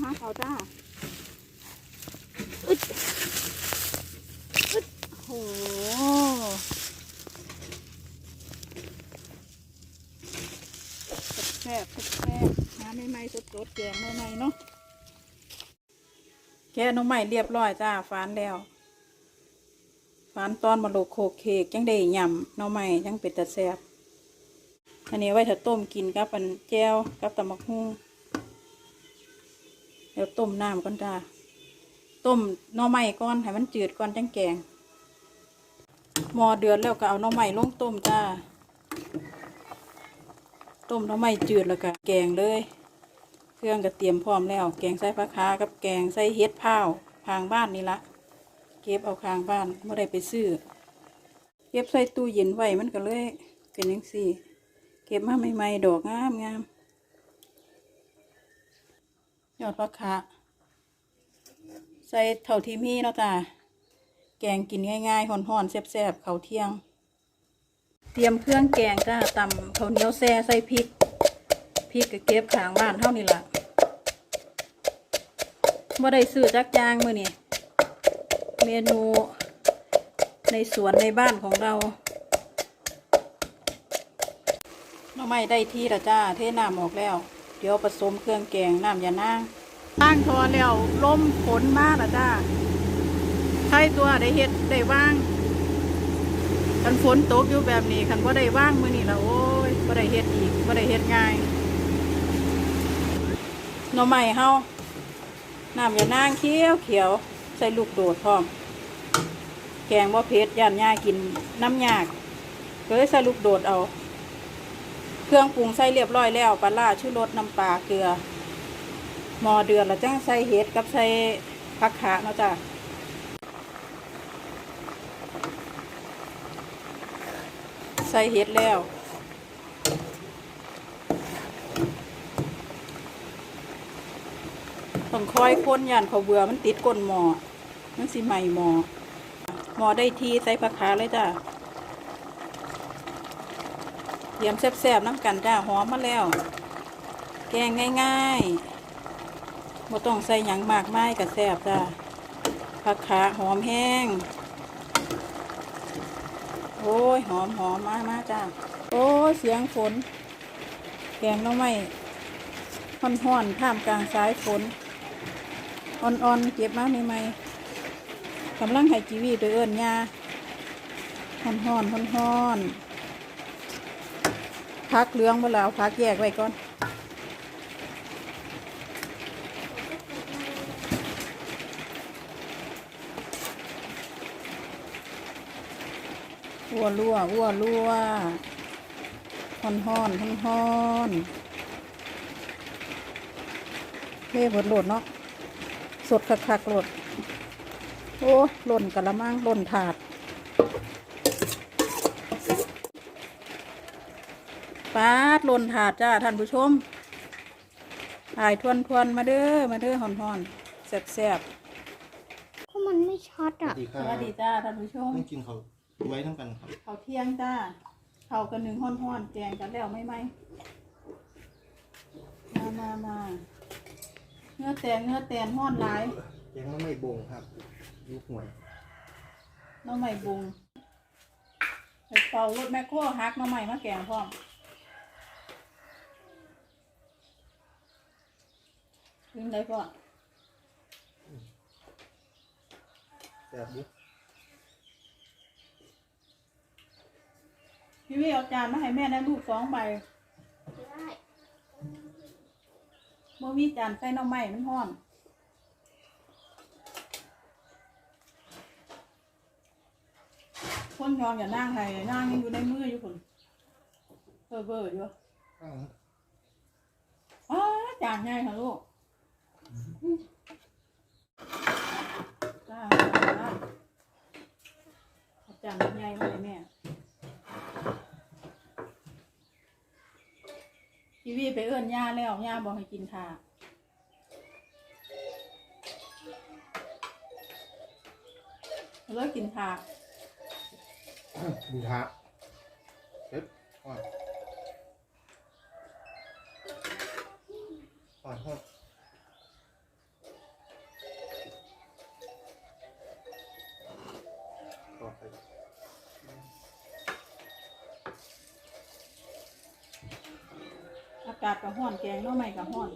หาเขาจ้าอึดอึดโหแซ่บแซ่บหาใหม่ๆสดๆแกงใหม่ๆเนาะแกน้องใหม่เรียบร้อยจ้าฟานแล้วฟานตอนมาโลกโคกเคกยังได้ยำน้องใหม่ยังเป็นต่แซ่บอันนี้ไว้ถ้าต้มกินกับอันแจ่วกับตำบักหุ่ง เดี๋ยวต้มน้ำก่อนจ้าต้มหน่อไม้ก่อนให้มันจืดก่อนจังแกงหม้อเดือดแล้วก็เอาหน่อไม้ลงต้มจ้าต้มหน่อไม้จืดแล้วก็แกงเลย เครื่องก็เตรียมพร้อมแล้ว แกงใส่ผักคากับแกงใส่เห็ดเผาทางบ้านนี่ละเก็บเอาข้างบ้านไม่ได้ไปซื้อเก็บใส่ตู้เย็นไว้มันก็เลยเป็นยังสี่ เก็บมาใหม่ๆดอกงามงาม ยอดฟักคะใส่เท่าที่มีเนาะจ้าแกงกินง่ายๆห่อนๆแซ่บๆเขาเที่ยง เตรียมเครื่องแกงจ้าตำข้าวเหนียวแซ่ใส่พริกพริกก็เก็บขางบ้านเท่านี้ล่ะบ่ได้ซื้อจักยางมือนี่เมนูในสวนในบ้านของเราหน้อไม้ได้ที่ละจ้าเทน้ำออกแล้ว เดี๋ยวผสมเครื่องแกงน้ำยานาง ตั้งทอแล้วลมฝนมากละจ้าใช่ตัวได้เฮ็ดได้ว่างคันฝนตกอยู่แบบนี้คันว่าได้ว่างมือนี่ละโอ้ยว่าได้เฮ็ดอีกว่าได้เฮ็ดง่ายหน่อไม้เฮาน้ำยานางเขียวเขียวใส่ลูกโดดพร้อม แกงว่าเผ็ดย่านยากินน้ำยากก็เลยใส่ลูกโดดเอา เครื่องปรุงใส่เรียบร้อยแล้วปลาล่าชูรสน้ำปลาเกลือ หมอเดือดแล้วจ้งใส่เห็ดกับใส่ผักขาเนาะจ้ะใส่เห็ดแล้วต้องคอยค้นยันเขาวเบื่อมันติดก้นหมอมันสิใหม่หมอหมอได้ทีใส่ผักขาเลยจ้ะเตรียมแซ่บๆน้ำกันจ้าหอมมาแล้ว แกงง่าย ๆ บ่ต้องใส่หยังมากมายกับแซ่บจ้าผักขาหอมแห้ง โอ้ย หอมหอมมามาจ้าโอ้ย เสียงฝน แกงน้องไม้ห่อนๆท่ามกลางสายฝน อ่อนๆ เก็บมาใหม่ๆกำลังให้จีวีไปเอิ้นยาห่อนๆห่อนๆพักเหลืองเมื่อแล้วพักแยกไว้ก่อน วัวรั่ววัวรั่วฮ้อนฮ้อนฮ้อนฮ้อนเท่บดโหลดเนาะสดคักๆโหลดโอ้หล่นกะละมังหล่นถาด ปาดหล่นถาดจ้าท่านผู้ชมถ่ายทวนทวนๆมาเด้อมาเด้อหอนหอนๆแซ่บแซ่บก็มันไม่ชัดสวัอะสดีคๆสรับวัสดีจ้าท่านผู้ชมต้องกินเขา ไว้ทั้งกันครับเขาวเที่ยงจ้าเขาวกันหนึ่งห้อนห้อนๆแกงกันแล้วไม่ไหมมามามาเนื้อแตนเนื้อแตนห้อนหลายยังไม่บงครับยุคหวยหน้องใหม่บุงไปเป่ารถแมคโครฮักหน้องใหม่มาแกงพร้อมถึงได้พ่อแบบยุ พี่วิเอาจานมาให้แม่ได้ลูกสองใบเมื่อมีจานใส่น้อใหม่มันห้อนคนยอมอย่านั่งให้นั่งยังอยู่ในมืออยู่คนเบอร์เบอร์อยู่อ๋อจานใหญ่ค่ะลูกจานใหญ่เลยแม่ ทีวีไปเอื้อนย่าแล้วย่าบอกให้กินค่ะเลิกกินค่ะ ดูทะเอ๊ะ กาดกับห้อนแกงหน้อไม้กับห้อน